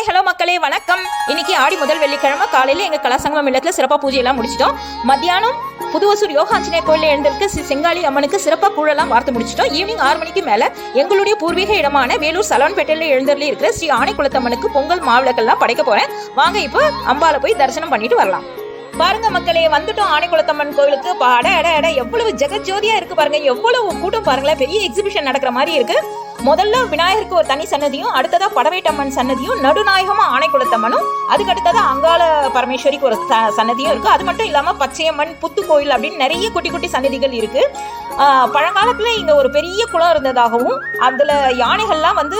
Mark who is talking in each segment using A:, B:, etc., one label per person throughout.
A: Hi hello மக்களே வணக்கம். இன்னைக்கு ஆடி முதல் வெள்ளிக்கிழமை. காலையில எங்க கலாசங்கம் இல்லத்துல சிறப்பா பூஜையெல்லாம் முடிச்சிட்டோம். மத்தியானம் புதுவசூர் யோகாஞ்சனேய கோயிலில் எழுந்திருக்கு ஸ்ரீ செங்காளி அம்மனுக்கு சிறப்பாக கூழெல்லாம் வார்த்து முடிச்சிட்டோம். ஈவினிங் ஆறு மணிக்கு மேல எங்களுடைய பூர்வீக இடமான வேலூர் சலவன்பேட்டையில எழுந்தருளி இருக்கிற ஸ்ரீ ஆணைக்குளத்தம்மனுக்கு பொங்கல் மாவிளக்கெல்லாம் படைக்க போறேன். வாங்க இப்போ அம்பால போய் தரிசனம் பண்ணிட்டு வரலாம். பாருங்க மக்களே வந்துட்டோம் ஆணைக்குளத்தம்மன் கோயிலுக்கு. அட எட அட எவ்வளவு ஜெகஜோதியா இருக்கு பாருங்க. எவ்வளவு கூட்டம் பாருங்களேன். பெரிய எக்ஸிபிஷன் நடக்கிற மாதிரி இருக்கு. முதல்ல விநாயகருக்கு ஒரு தனி சன்னதியும் அடுத்ததா படவேட்டம்மன் சன்னதியும் நடுநாயகமா ஆணைக்குளத்தம்மனும் அதுக்கு அடுத்ததா அங்காள பரமேஸ்வரிக்கு ஒரு ச- சன்னதியும் இருக்கு. அது மட்டும் இல்லாம பச்சையம்மன் புத்து கோயில் அப்படின்னு நிறைய குட்டி குட்டி சன்னதிகள் இருக்கு. பழங்காலத்துல இங்க ஒரு பெரிய குளம் இருந்ததாகவும் அதுல யானைகள்லாம் வந்து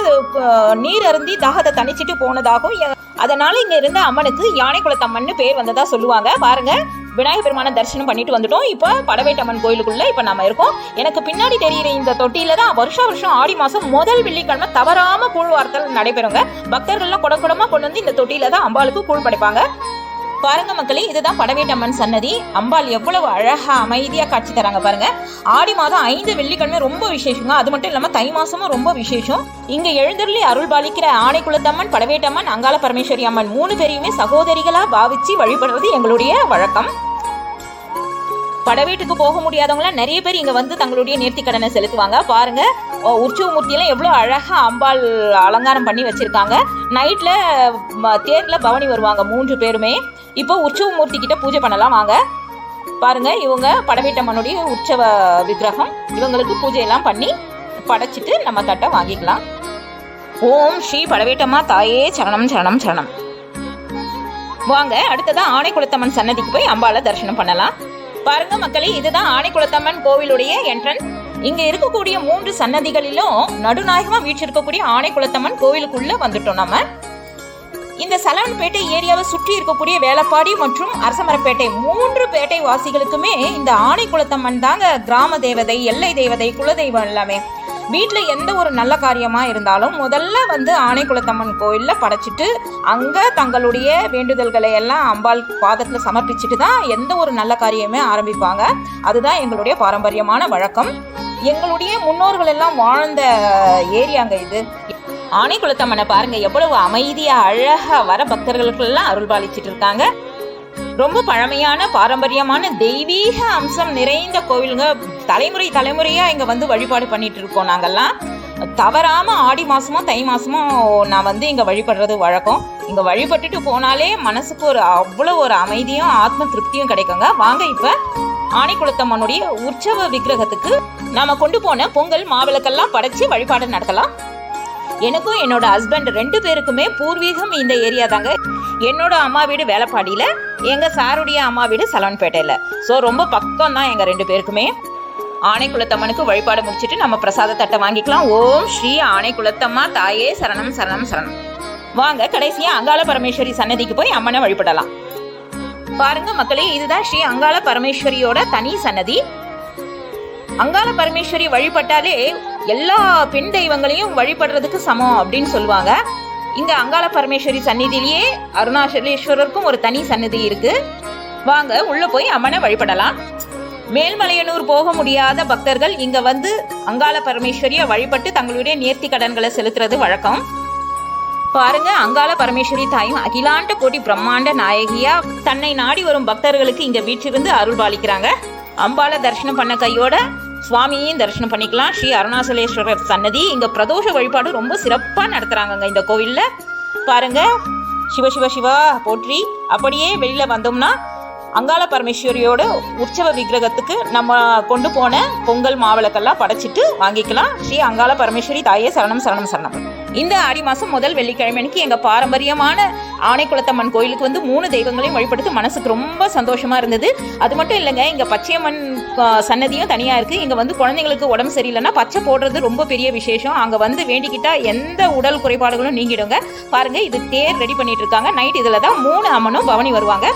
A: நீர் அருந்தி தாகத்தை தணிச்சிட்டு போனதாகவும் அதனால இங்க இருந்த அம்மனுக்கு யானை குலத்தம்மன் பேர் வந்ததா சொல்லுவாங்க. பாருங்க விநாயகர் பெருமான தரிசனம் பண்ணிட்டு வந்துட்டோம். இப்போ படவேட்டம்மன் கோயிலுக்குள்ள இப்போ நம்ம இருக்கோம். எனக்கு பின்னாடி தெரியிற இந்த தொட்டியில தான் வருஷம் வருஷம் ஆடி மாசம் முதல் வெள்ளிக்கிழமை தவறாம கூழ் வார்த்தல் நடைபெறுங்க. பக்தர்கள்லாம் குடக்குடமா கொண்டு வந்து இந்த தொட்டியில தான் அம்பாளுக்கு கூழ் படைப்பாங்க. பாருங்க மக்களே இதுதான் படவேட்டம்மன் சன்னதி. அம்பாள் எவ்வளவு அழகா அமைதியா காட்சி தராங்க பாருங்க. ஆடி மாதம் ஐந்து வெள்ளிக்கிழமை ரொம்ப விசேஷங்க. அது மட்டும் இல்லாம தை மாசமும் ரொம்ப விசேஷம். இங்க எழுந்தருளி அருள் பாலிக்கிற ஆணைக்குளத்தம்மன் படவேட்டம்மன் அங்காள பரமேஸ்வரி அம்மன் மூணு பேரையுமே சகோதரிகளா பாவிச்சு வழிபடுறது எங்களுடைய வழக்கம். படவேட்டுக்கு போக முடியாதவங்களாம் நிறைய பேர் இங்க வந்து தங்களுடைய நேர்த்தி கடனை செலுத்துவாங்க. பாருங்க உற்சவ மூர்த்தியெல்லாம் எவ்வளோ அழகா அம்பாள் அலங்காரம் பண்ணி வச்சிருக்காங்க. நைட்ல ம, தேர்ல பவனி வருவாங்க மூன்று பேருமே. இப்போ உற்சவ மூர்த்தி கிட்ட பூஜை பண்ணலாம் வாங்க. பாருங்க இவங்க படவீட்டம்மனுடைய உற்சவ விக்கிரகம். இவங்களுக்கு பூஜையெல்லாம் பண்ணி படைச்சிட்டு நம்ம தட்டை வாங்கிக்கலாம். ஓம் ஸ்ரீ படவேட்டம்மா தாயே சரணம் சரணம் சரணம். வாங்க அடுத்ததான் ஆணைக்குளத்தம்மன் சன்னதிக்கு போய் அம்பாளை தரிசனம் பண்ணலாம். பாருங்க மக்களே இதுதான் ஆணைக்குளத்தம்மன் கோவிலுடைய என்ட்ரன்ஸ் இங்க இருக்கக்கூடிய மூன்று சன்னதிகளிலும் நடுநாயகமா வீற்றிருக்கக்கூடிய ஆணைக்குளத்தம்மன் கோவிலுக்குள்ள வந்துட்டோம் நம்ம இந்த சலவன்பேட்டை ஏரியாவை சுற்றி இருக்கக்கூடிய வேலப்பாடி மற்றும் அரசமரப்பேட்டை மூன்று பேட்டை வாசிகளுக்குமே இந்த ஆணைக்குளத்தம்மன் தாங்க கிராம தேவதை எல்லை தேவதை குலதெய்வம் எல்லாமே. வீட்டில் எந்த ஒரு நல்ல காரியமாக இருந்தாலும் முதல்ல வந்து ஆணைக்குளத்தம்மன் கோயிலில் படைச்சிட்டு அங்கே தங்களுடைய வேண்டுதல்களை எல்லாம் அம்பாள் பாதத்தில் சமர்ப்பிச்சுட்டு தான் எந்த ஒரு நல்ல காரியமே ஆரம்பிப்பாங்க. அதுதான் எங்களுடைய பாரம்பரியமான வழக்கம். எங்களுடைய முன்னோர்கள் எல்லாம் வாழ்ந்த ஏரியாங்க இது. ஆனைக்குளத்தம்மனை பாருங்க எவ்வளவு அமைதியாக அழகாக வர பக்தர்களுக்கெல்லாம் அருள்பாலிச்சிட்டு இருக்காங்க. ரொம்ப பழமையான பாரம்பரியமான தெய்வீக அம்சம் நிறைந்த கோவிலுங்க. தலைமுறை தலைமுறையா இங்க வந்து வழிபாடு பண்ணிட்டு இருக்கோம் நாங்கெல்லாம். தவறாம ஆடி மாசமும் தை மாசமும் நான் வந்து இங்க வழிபடுறது வழக்கம். இங்க வழிபட்டுட்டு போனாலே மனசுக்கு ஒரு அவ்வளோ ஒரு அமைதியும் ஆத்ம திருப்தியும் கிடைக்குங்க. வாங்க இப்ப ஆணைக்குளத்தம்மனுடைய உற்சவ விக்கிரகத்துக்கு நாம கொண்டு போன பொங்கல் மாவிளக்கெல்லாம் படைச்சு வழிபாடு நடத்தலாம். எனக்கும் என்னோட ஹஸ்பண்ட் ரெண்டு பேருக்குமே பூர்வீகம் இந்த ஏரியா தாங்க. என்னோட அம்மா வீடு வேலைப்பாடியில எங்க சாருடைய அம்மா வீடு சலவன்பேட்டையில. ஸோ ரொம்ப பக்கம் தான் எங்க ரெண்டு பேருக்குமே. ஆணைக்குளத்தம்மனுக்கு வழிபாடு முடிச்சிட்டு நம்ம பிரசாத தட்டை வாங்கிக்கலாம். ஓம் ஸ்ரீ ஆணைக்குளத்தம்மா தாயே சரணம் சரணம் சரணம். வாங்க கடைசியா அங்காள பரமேஸ்வரி சன்னதிக்கு போய் அம்மனை வழிபடலாம். பாருங்க மக்களே இதுதான் ஸ்ரீ அங்காள பரமேஸ்வரியோட தனி சன்னதி. அங்காள பரமேஸ்வரி வழிபட்டாலே எல்லா பெண் தெய்வங்களையும் வழிபடுறதுக்கு சமம் அப்படின்னு சொல்லுவாங்க. இங்க அங்காள பரமேஸ்வரி சந்நிதியிலேயே அருணாச்சலேஸ்வரருக்கும் ஒரு தனி சன்னதி இருக்கு. வாங்க உள்ள போய் அம்மனை வழிபடலாம். மேல்மலையனூர் போக முடியாத பக்தர்கள் இங்க வந்து அங்காள பரமேஸ்வரியை வழிபட்டு தங்களுடைய நேர்த்தி கடன்களை செலுத்துறது வழக்கம். பாருங்க அங்காள பரமேஸ்வரி தாயும் அகிலாண்ட கோடி பிரம்மாண்ட நாயகியா தன்னை நாடி வரும் பக்தர்களுக்கு இங்க வீற்றிருந்து அருள் பாலிக்கிறாங்க அம்பால தரிசனம் பண்ண கையோட சுவாமியும் தரிசனம் பண்ணிக்கலாம். ஸ்ரீ அருணாசலேஸ்வரர் சன்னதி. இங்கே பிரதோஷ வழிபாடு ரொம்ப சிறப்பாக நடத்துகிறாங்கங்க இந்த கோவிலில். பாருங்கள் சிவ சிவ சிவா போற்றி. அப்படியே வெளியில் வந்தோம்னா அங்காள பரமேஸ்வரியோட உற்சவ விக்கிரகத்துக்கு நம்ம கொண்டு போன பொங்கல் மாவிளக்கெல்லாம் படைச்சிட்டு வாங்கிக்கலாம். ஸ்ரீ அங்காள பரமேஸ்வரி தாயே சரணம் சரணம் சரணம். இந்த ஆடி மாதம் முதல் வெள்ளிக்கிழமை அன்னைக்கு எங்கள் பாரம்பரியமான ஆணைக்குளத்தம்மன் கோயிலுக்கு வந்து மூணு தெய்வங்களையும் வழிபடுத்து மனசுக்கு ரொம்ப சந்தோஷமாக இருந்தது. அது மட்டும் இல்லைங்க இங்கே பச்சையம்மன் சன்னதியும் தனியாக இருக்குது இங்கே வந்து குழந்தைங்களுக்கு உடம்பு சரியில்லைன்னா பச்சை போடுறது ரொம்ப பெரிய விசேஷம். அங்கே வந்து வேண்டிக்கிட்டால் எந்த உடல் குறைபாடுகளும் நீங்கிடுங்க. பாருங்கள் இது தேர் ரெடி பண்ணிட்டு இருக்காங்க. நைட் இதில் தான் மூணு அம்மனும் பவனி வருவாங்க.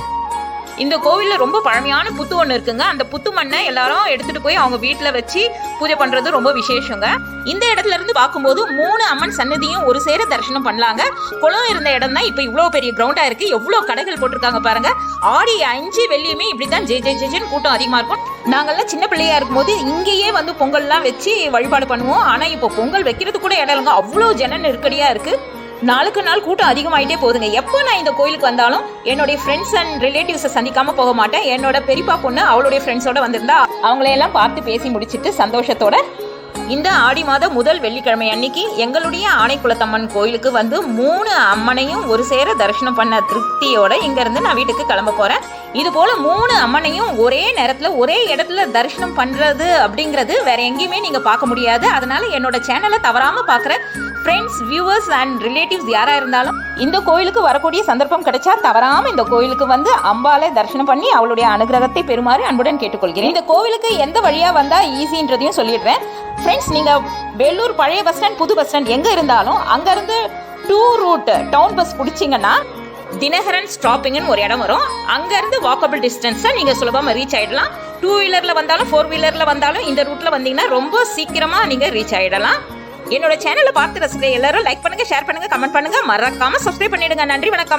A: இந்த கோவிலில் ரொம்ப பழமையான புத்து ஒன்று இருக்குங்க. அந்த புத்து மண்ணை எல்லாரும் எடுத்துட்டு போய் அவங்க வீட்டில் வச்சு பூஜை பண்ணுறது ரொம்ப விசேஷங்க. இந்த இடத்துல இருந்து பார்க்கும்போது மூணு அம்மன் சன்னதியும் ஒரு சேர தரிசனம் பண்ணலாங்க. குளம் இருந்த இடம் தான் இப்போ இவ்வளோ பெரிய கிரவுண்டாக இருக்கு. எவ்வளோ கடைகள் போட்டிருக்காங்க பாருங்க. ஆடி அஞ்சு வெள்ளியுமே இப்படிதான் ஜே ஜே ஜேஜேன்னு கூட்டம் அதிகமாக இருக்கும். நாங்கள்லாம் சின்ன பிள்ளையா இருக்கும்போது இங்கேயே வந்து பொங்கல்லாம் வச்சு வழிபாடு பண்ணுவோம். ஆனால் இப்போ பொங்கல் வைக்கிறது கூட இடம் இல்லைங்க. அவ்வளோ ஜன நெருக்கடியாக இருக்குது நாளுக்கு நாள் கூட்டம் அதிகமாயிட்டே போகுதுங்க. எப்போ நான் இந்த கோயிலுக்கு வந்தாலும் என்னுடைய ஃப்ரெண்ட்ஸ் அண்ட் ரிலேட்டிவ்ஸை சந்திக்காம போக மாட்டேன். என்னோட பெரியப்பா பொண்ணு அவளுடைய ஃப்ரெண்ட்ஸோட வந்திருந்தா அவங்களையெல்லாம் பார்த்து பேசி முடிச்சிட்டு சந்தோஷத்தோட இந்த ஆடி மாத முதல் வெள்ளிக்கிழமை அன்னைக்கு எங்களுடைய ஆணைக்குளத்தம்மன் கோயிலுக்கு வந்து மூணு அம்மனையும் ஒரு சேர தரிசனம் பண்ண திருப்தியோட இங்கேருந்து நான் வீட்டுக்கு கிளம்ப போறேன். இது போல மூணு அம்மனையும் ஒரே நேரத்துல ஒரே இடத்துல தரிசனம் பண்றது அப்படிங்கிறது வேற எங்கேயுமே நீங்க பார்க்க முடியாது. அதனால என்னோட சேனலை தவறாம பார்க்குற ஃப்ரெண்ட்ஸ் வியூவர்ஸ் அண்ட் ரிலேட்டிவ்ஸ் யாராக இருந்தாலும் இந்த கோயிலுக்கு வரக்கூடிய சந்தர்ப்பம் கிடைச்சா தவறாமல் இந்த கோயிலுக்கு வந்து அம்பாலை தரிசனம் பண்ணி அவளுடைய அனுகிரகத்தை பெறுமாறு அன்புடன் கேட்டுக்கொள்கிறேன். இந்த கோவிலுக்கு எந்த வழியாக வந்தால் ஈஸின்றதையும் சொல்லிடுறேன். ஃப்ரெண்ட்ஸ் நீங்கள் வேலூர் பழைய பஸ் ஸ்டாண்ட் புது பஸ் ஸ்டாண்ட் எங்கே இருந்தாலும் அங்கேருந்து டூ ரூட் டவுன் பஸ் பிடிச்சிங்கன்னா தினகரன் ஸ்டாப்பிங்னு ஒரு இடம் வரும். அங்கேருந்து வாக்கபிள் டிஸ்டன்ஸை நீங்கள் சுலபமாக ரீச் ஆகிடலாம் டூ வீலரில் வந்தாலும் ஃபோர் வீலரில் வந்தாலும் இந்த ரூட்டில் வந்தீங்கன்னா ரொம்ப சீக்கிரமாக நீங்கள் ரீச் ஆகிடலாம் என்னோட சேனலை பார்த்து ரசிக்கிற எல்லாரும் லைக் பண்ணுங்க ஷேர் பண்ணுங்க கமெண்ட் பண்ணுங்க. மறக்காம சப்ஸ்கிரைப் பண்ணிடுங்க. நன்றி வணக்கம்.